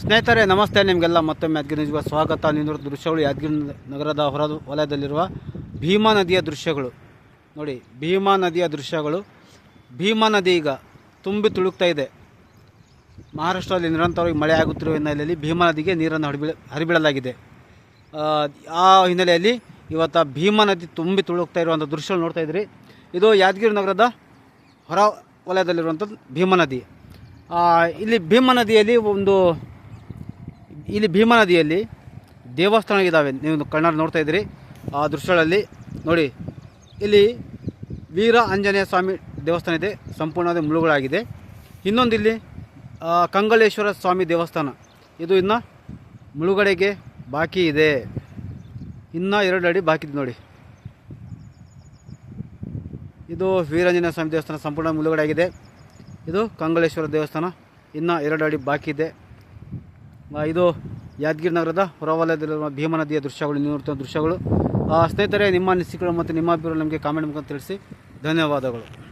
ಸ್ನೇಹಿತರೆ ನಮಸ್ತೆ. ನಿಮಗೆಲ್ಲ ಮತ್ತೊಮ್ಮೆ ಯಾದಗಿರಿ ನ್ಯೂಸ್ಗೆ ಸ್ವಾಗತ. ನೀನು ದೃಶ್ಯಗಳು ಯಾದಗಿರಿ ನಗರದ ಹೊರ ವಲಯದಲ್ಲಿರುವ ಭೀಮಾ ನದಿಯ ದೃಶ್ಯಗಳು. ನೋಡಿ ಭೀಮಾ ನದಿಯ ದೃಶ್ಯಗಳು. ಭೀಮಾ ನದಿ ಈಗ ತುಂಬಿ ತುಳುಕ್ತಾ ಇದೆ. ಮಹಾರಾಷ್ಟ್ರದಲ್ಲಿ ನಿರಂತರವಾಗಿ ಮಳೆ ಆಗುತ್ತಿರುವ ಹಿನ್ನೆಲೆಯಲ್ಲಿ ಭೀಮಾ ನದಿಗೆ ನೀರನ್ನು ಹರಿಬಿಳ ಹರಿಬಿಡಲಾಗಿದೆ. ಆ, ಹಿನ್ನೆಲೆಯಲ್ಲಿ ಇವತ್ತು ಭೀಮಾ ನದಿ ತುಂಬಿ ತುಳುಕ್ತಾ ಇರುವಂಥ ದೃಶ್ಯಗಳು ನೋಡ್ತಾ ಇದ್ರಿ. ಇದು ಯಾದಗಿರಿ ನಗರದ ಹೊರ ವಲಯದಲ್ಲಿರುವಂಥದ್ದು ಭೀಮಾ ನದಿ. ಇಲ್ಲಿ ಭೀಮ ನದಿಯಲ್ಲಿ ಒಂದು, ಇಲ್ಲಿ ಭೀಮ ನದಿಯಲ್ಲಿ ದೇವಸ್ಥಾನ ಇದ್ದಾವೆ ನೀವು ಕಣ್ಣಾರೆ ನೋಡ್ತಾ ಇದ್ದೀರಿ. ಆ ದೃಶ್ಯಗಳಲ್ಲಿ ನೋಡಿ. ಇಲ್ಲಿ ವೀರ ಆಂಜನೇಯ ಸ್ವಾಮಿ ದೇವಸ್ಥಾನ ಇದೆ. ಸಂಪೂರ್ಣವಾದ ಮುಳುಗಳಾಗಿದೆ ಇನ್ನೊಂದು ಇಲ್ಲಿ ಕಂಗಲೇಶ್ವರ ಸ್ವಾಮಿ ದೇವಸ್ಥಾನ. ಇದು ಇನ್ನು ಮುಳುಗಡೆಗೆ ಬಾಕಿ ಇದೆ. ಇನ್ನೂ ಎರಡು ಅಡಿ ಬಾಕಿ ಇದೆ ನೋಡಿ. ಇದು ವೀರಾಂಜನೇಯ ಸ್ವಾಮಿ ದೇವಸ್ಥಾನ ಸಂಪೂರ್ಣ ಮುಳುಗಡೆ ಆಗಿದೆ ಇದು ಕಂಗಳೇಶ್ವರ ದೇವಸ್ಥಾನ. ಇನ್ನೂ ಎರಡು ಅಡಿ ಬಾಕಿ ಇದೆ. ಇದು ಯಾದಗಿರಿ ನಗರದ ಹೊರವಲಯದಲ್ಲಿರುವ ಭೀಮಾ ನದಿಯ ದೃಶ್ಯಗಳು, ನೀವು ದೃಶ್ಯಗಳು. ಸ್ನೇಹಿತರೆ, ನಿಮ್ಮ ಅನಿಸಿಕೆಗಳು ಮತ್ತು ನಿಮ್ಮ ಅಭಿಪ್ರಾಯ ನಮಗೆ ಕಾಮೆಂಟ್ ಮುಖಾಂತರ ತಿಳಿಸಿ. ಧನ್ಯವಾದಗಳು.